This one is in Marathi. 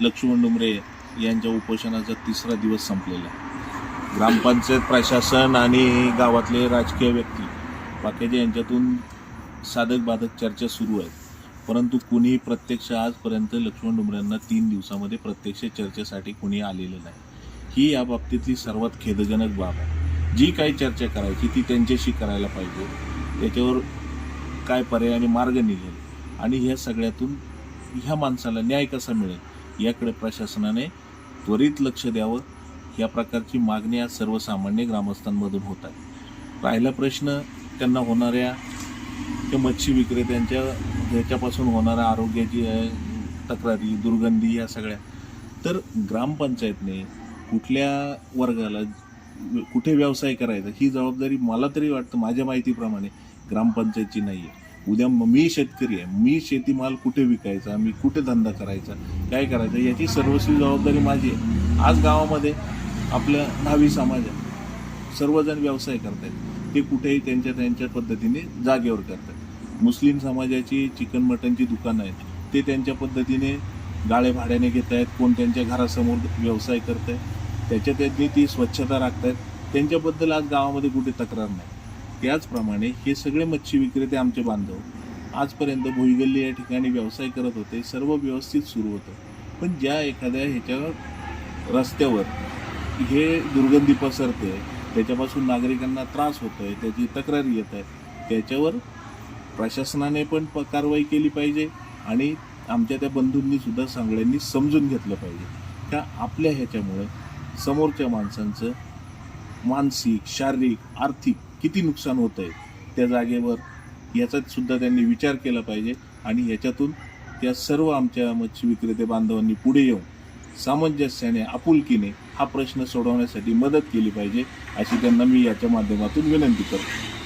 लक्ष्मण डुमरे यांच्या उपोषणाचा तिसरा दिवस संपलेला आहे. ग्रामपंचायत प्रशासन आणि गावातले राजकीय व्यक्ती बाकीचे यांच्यातून साधक बाधक चर्चा सुरू आहेत परंतु कुणीही प्रत्यक्ष आजपर्यंत लक्ष्मण डुमऱ्यांना तीन दिवसामध्ये प्रत्यक्ष चर्चेसाठी कुणी आलेलं नाही. ही या बाबतीतली सर्वात खेदजनक बाब आहे. जी काही चर्चा करायची ती त्यांच्याशी करायला पाहिजे. त्याच्यावर काय पर्यायाने मार्ग निघेल. आणि ह्या सगळ्यातून ह्या माणसाला न्याय कसा मिळेल? याकडे प्रशासनाने त्वरित लक्ष द्यावं. या प्रकारची मागणी आज सर्वसामान्य ग्रामस्थांमधून होत आहे. राहिला प्रश्न त्यांना होणाऱ्या त्या मच्छी विक्रेत्यांच्या ह्याच्यापासून होणाऱ्या आरोग्याची तक्रारी दुर्गंधी या सगळ्या. तर ग्रामपंचायतने कुठल्या वर्गाला कुठे व्यवसाय करायचा ही जबाबदारी मला तरी वाटतं माझ्या माहितीप्रमाणे ग्रामपंचायतची नाही आहे उद्या मी शेतकरी आहे. मी शेतीमाल कुठे विकायचा? मी कुठे धंदा करायचा? काय करायचं? याची सर्वस्वी जबाबदारी माझी आहे. आज गावामध्ये आपल्या न्हावी समाज आहे सर्वजण व्यवसाय करतायत. ते कुठेही त्यांच्या त्यांच्या पद्धतीने जागेवर करतात. मुस्लिम समाजाची चिकन मटनची दुकानं आहेत. ते त्यांच्या पद्धतीने गाळे भाड्याने घेत आहेत कोण त्यांच्या घरासमोर व्यवसाय करत आहे त्याच्या त्यांनी ती स्वच्छता राखत आहेत त्यांच्याबद्दल आज गावामध्ये कुठे तक्रार नाही. त्याचप्रमाणे हे सगळे मच्छी विक्रेते आमचे बांधव आजपर्यंत भुईगल्ली या ठिकाणी व्यवसाय करत होते सर्व व्यवस्थित सुरू होतं. पण ज्या एखाद्या ह्याच्यावर रस्त्यावर हे दुर्गंधी पसरते त्याच्यापासून नागरिकांना त्रास होतो आहे त्याची तक्रारी येत आहे त्याच्यावर प्रशासनाने पण प कारवाई केली पाहिजे आणि आमच्या त्या बंधूंनीसुद्धा सगळ्यांनी समजून घेतलं पाहिजे. त्या आपल्या ह्याच्यामुळे समोरच्या माणसांचं मानसिक शारीरिक आर्थिक किती नुकसान होत आहे त्या जागेवर याचासुद्धा त्यांनी विचार केला पाहिजे आणि याच्यातून त्या सर्व आमच्या मच्छी विक्रेते बांधवांनी पुढे येऊन सामंजस्याने आपुलकीने हा प्रश्न सोडवण्यासाठी मदत केली पाहिजे अशी त्यांना मी याच्या माध्यमातून विनंती करतो.